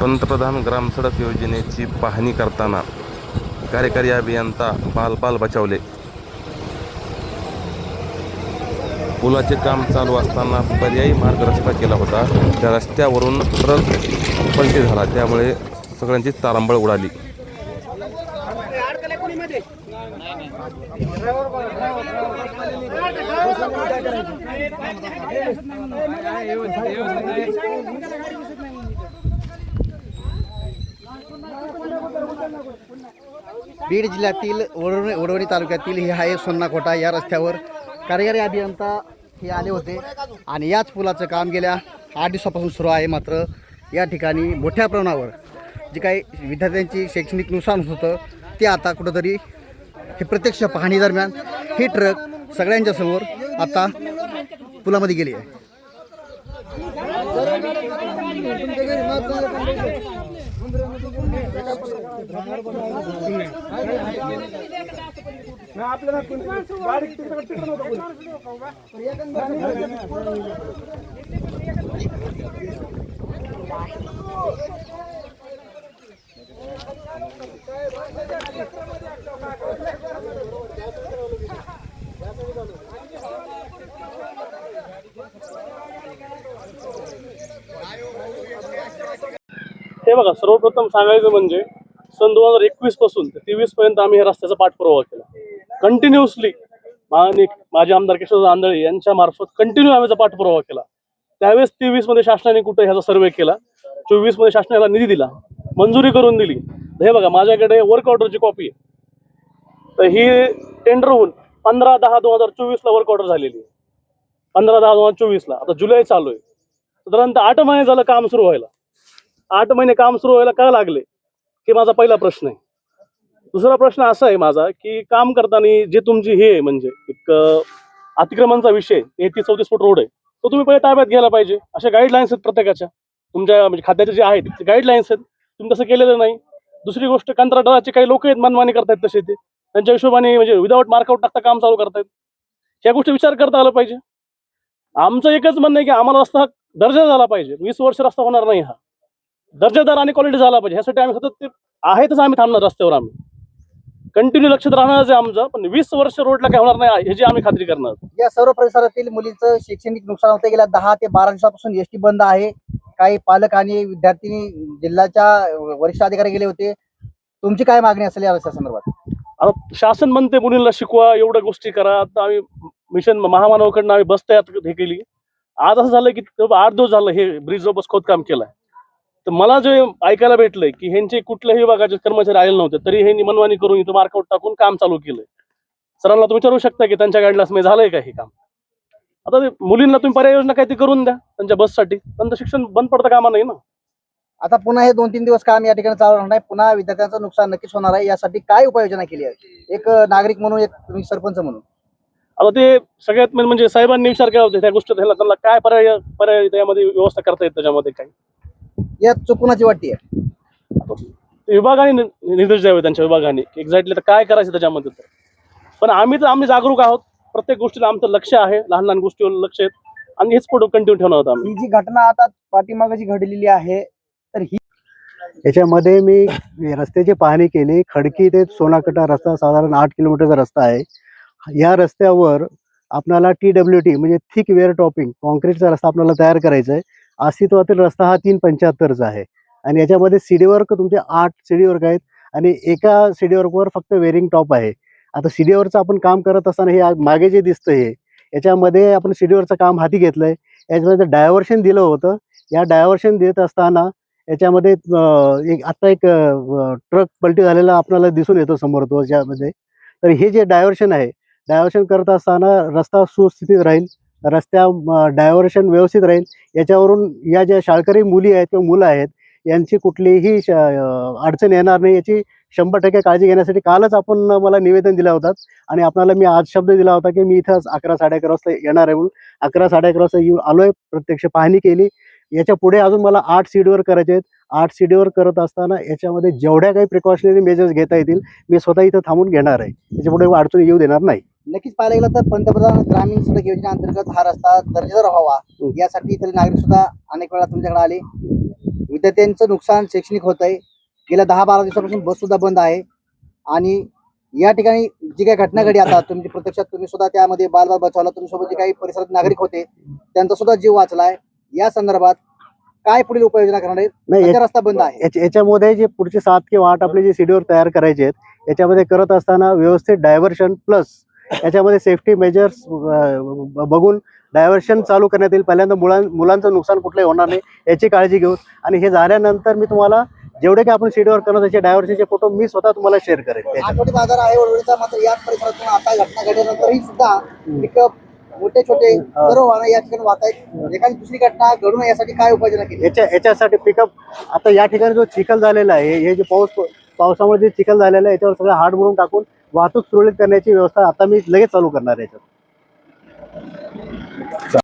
पंतप्रधान ग्रामसडक योजनेची पाहणी करताना कार्यकारी अभियंता बालपाल बचावले. पुलाचे काम चालू असताना पर्यायी मार्ग रस्ता केला होता. त्या रस्त्यावरून ट्रक पलटी झाला. त्यामुळे सगळ्यांची तारांबळ उडाली. बीड जिल्ह्यातील वडवणी वडवणी तालुक्यातील हे आहे सोन्नाकोटा या रस्त्यावर कार्यकारी अभियंता हे आले होते आणि याच पुलाचं काम गेल्या आठ दिवसापासून सुरू आहे. मात्र या ठिकाणी मोठ्या प्रमाणावर जे काही विद्यार्थ्यांची शैक्षणिक नुकसान होतं ते आता कुठंतरी हे प्रत्यक्ष पाहणी दरम्यान हे ट्रक सगळ्यांच्या समोर आता पुलामध्ये गेली आहे. हे बघा सर्वप्रथम सांगायचं म्हणजे सन दोन हजार एकवीसपासून ते तेवीस पर्यंत आम्ही ह्या रस्त्याचा पाठपुरावा केला. कंटिन्युअसली आणि माझे आमदार किशोर आंधळे यांच्या मार्फत कंटिन्यू आम्ही याचा पाठपुरावा केला. त्यावेळेस तेवीसमध्ये शासनाने कुठे ह्याचा सर्वे केला? चोवीसमध्ये शासनाला निधी दिला. मंजुरी करून दिली. हे बघा माझ्याकडे वर्क ऑर्डरची कॉपी आहे. तर ही टेंडर होऊन पंधरा दहा दोन हजार चोवीसला वर्क ऑर्डर झालेली आहे. पंधरा दहा दोन हजार चोवीसला. आता जुलै चालू आहे. साधारणतः आठ महिने झालं काम सुरू व्हायला. आठ महिने काम सुरू व्हायला का लागले? हे माझा पहिला प्रश्न आहे. दुसरा प्रश्न असा आहे माझा की काम करताना जे तुमची हे आहे म्हणजे एक अतिक्रमणचा विषय तेहतीस चौतीस फूट रोड आहे. तो तुम्ही पहिले ताब्यात घ्यायला पाहिजे. अशा गाईडलाईन्स आहेत प्रत्येकाच्या. तुमच्या म्हणजे खात्याचे जे आहेत ते गाईडलाईन्स आहेत. तुम्ही तसं केलेलं नाही. दुसरी गोष्ट कंत्राटदाराचे काही लोक आहेत मनमानी करतायत तसे ते. त्यांच्या हिशोबाने म्हणजे विदाऊट मार्कआउट टाकता काम चालू करतायत. ह्या गोष्टी विचार करता आला पाहिजे. आमचं एकच म्हणणं आहे की आम्हाला रस्ता हा दर्जा झाला पाहिजे. वीस वर्ष रस्ता होणार नाही हा. दर्जेदार आणि क्वालिटी झाला पाहिजे. ह्यासाठी आम्ही सतत ते आहेतच आम्ही थांबणार रस्त्यावर आम्ही. कंटिन्यू लक्षात राहणारच आहे आमचं पण वीस वर्ष रोडला काय होणार नाही ह्याची आम्ही खात्री करणार. या सर्व परिसरातील मुलींचं शैक्षणिक नुकसान होते गेल्या दहा ते बारा दिवसापासून एस टी बंद आहे. काही पालक आणि विद्यार्थी जिल्ह्याच्या वरिष्ठ अधिकारी गेले होते. तुमची काय मागणी असेल या रस्त्या संदर्भात आता शासन म्हणते मुलींना शिकवा एवढ्या गोष्टी करा. आता आम्ही मिशन महामानवाकडनं आम्ही बस तयार हे केली. आज असं झालं की आठ दिवस झालं हे ब्रिज बस खोदकाम केलंय. तर मला जे ऐकायला भेटलंय की ह्यांचे कुठल्याही विभागाचे कर्मचारी आलेले नव्हते तरी हे मनमानी करून इथं मार्कआउट टाकून काम चालू केलंय. सरांना तुम्ही विचारू शकता की त्यांच्या गाईडलाईन्समध्ये झालंय का हे काम? आता मुलींना तुम्ही पर्याय योजना काय ते करून द्या त्यांच्या बससाठी. त्यांचं शिक्षण बंद पडतं कामा नाही ना? आता पुन्हा हे दोन तीन दिवस काम या ठिकाणी चालू राहणार आहे. पुन्हा विद्यार्थ्यांचं नुकसान नक्कीच होणार आहे. यासाठी काय उपाययोजना केली आहे? एक नागरिक म्हणून एक तुम्ही सरपंच म्हणून. आता ते सगळ्यात म्हणजे साहेबांनी विचार केला होता त्या गोष्टी त्यांना त्यांना काय पर्याय पर्याय त्यामध्ये व्यवस्था करता येत त्याच्यामध्ये काही? यात चुकुनाची वाटते ते विभागाने नि- निर्देश द्यावे त्यांच्या विभागाने एक्झॅक्टली तर काय करायचं त्याच्यामध्ये तर. पण आम्ही तर आम्ही जागरूक आहोत. प्रत्येक गोष्टीला आमचं लक्ष आहे. लहान लहान गोष्टीवर लक्ष आहेत. आणि हेच पुढे कंटिन्यू ठेवणार आहोत आम्ही. ही जी घटना आता पाठीमागे घडलेली आहे तर ही याच्यामध्ये मी रस्त्याची पाहणी केली. खडकी ते सोनाकटा रस्ता साधारण आठ किलोमीटरचा रस्ता आहे. या रस्त्यावर आपल्याला टी डब्ल्यू टी म्हणजे थिक वेअर टॉपिंग कॉन्क्रीटचा रस्ता आपल्याला तयार करायचा आहे. अस्तित्वातील रस्ता हा तीन पंच्याहत्तरचा आहे. आणि याच्यामध्ये सीडी वर्क तुमचे आठ सीडी वर्क आहेत आणि एका सीडी वर्कवर फक्त वेरिंग टॉप आहे. आता सीडीवरचं आपण काम करत असताना हे मागे जे दिसतं हे याच्यामध्ये आपण सीडीवरचं काम हाती घेतलंय. याच्यामध्ये डायव्हर्शन दिलं होतं या डायव्हर्शन देत असताना याच्यामध्ये एक आत्ता एक ट्रक पलटी झालेला आपल्याला दिसून येतो समोर तो ज्यामध्ये. तर हे जे डायव्हर्शन आहे डायव्हर्शन करत असताना रस्ता सुस्थितीत राहील. रस्त्या डायव्हर्शन व्यवस्थित राहील. याच्यावरून या ज्या शाळकरी मुली आहेत किंवा मुलं आहेत यांची कुठलीही श- अडचण येणार नाही. याची शंभर टक्के काळजी घेण्यासाठी कालच आपण मला निवेदन दिलं होतं आणि आपल्याला मी आज शब्द दिला होता की मी इथं अकरा साडे अकरा वाजता येणार आहे म्हणून. अकरा साडे अकरा वाजता येऊन आलोय प्रत्यक्ष पाहणी केली. याच्यापुढे अजून मला आठ सीडीवर करायचे आहेत. आठ सीडीवर करत असताना याच्यामध्ये जेवढ्या काही प्रिकॉशनरी मेजर्स घेता येतील मी स्वतः इथं थांबून घेणार आहे. याच्यापुढे अडचण येऊ देणार नाही. नक्कीच पाहायला गेलं तर पंतप्रधान ग्रामीण सडक योजनेअंतर्गत हा रस्ता दर्जेदार व्हावा. यासाठी इथले नागरिक सुद्धा अनेक वेळा तुमच्याकडे आले. विद्यार्थ्यांचं नुकसान शैक्षणिक होत आहे गेल्या दहा बारा दिवसापासून बस सुद्धा बंद आहे. आणि या ठिकाणी जी काही घटना घडी आता तुम्ही प्रत्यक्षात तुम्ही सुद्धा त्यामध्ये बालबाल बचावला तुम्ही सोबत जे काही परिसरात नागरिक होते त्यांचा सुद्धा जीव वाचलाय. या संदर्भात काय पुढील उपाययोजना करणार आहेत? रस्ता बंद आहे. याच्या- याच्यामध्ये जे पुढचे सात किंवा आठ आपले जे शेड्यूल तयार करायचे आहेत याच्यामध्ये करत असताना व्यवस्थित डायव्हर्शन प्लस याच्यामध्ये सेफ्टी मेजर्स बघून डायव्हर्शन चालू करण्यात येईल. पहिल्यांदा मुलां मुलांचं नुकसान कुठलंही होणार नाही याची काळजी घेऊ आणि हे झाल्यानंतर मी तुम्हाला जेवढे काही आपण शेड्यूल करणार त्याचे डायव्हर्शनचे फोटो मी स्वतः तुम्हाला शेअर करेन. आठवडी बाजार आहे मात्र परिसरातून आता घटना घडल्यानंतरही सुद्धा पिकअप मोठे छोटे सर्व वाहनं या ठिकाणी वाहत आहेत. एखादी दुसरी घटना घडू नये यासाठी काय उपाययोजना केली? याच्या याच्यासाठी पिकअप आता या ठिकाणी जो चिखल झालेला आहे हे जे पाऊस पावसामुळे जे चिखल झालेलं आहे याच्यावर सगळं हाड म्हणून टाकून वाहतूक सुरळीत करण्याची व्यवस्था आता मी लगेच चालू करणार आहे याच्यात.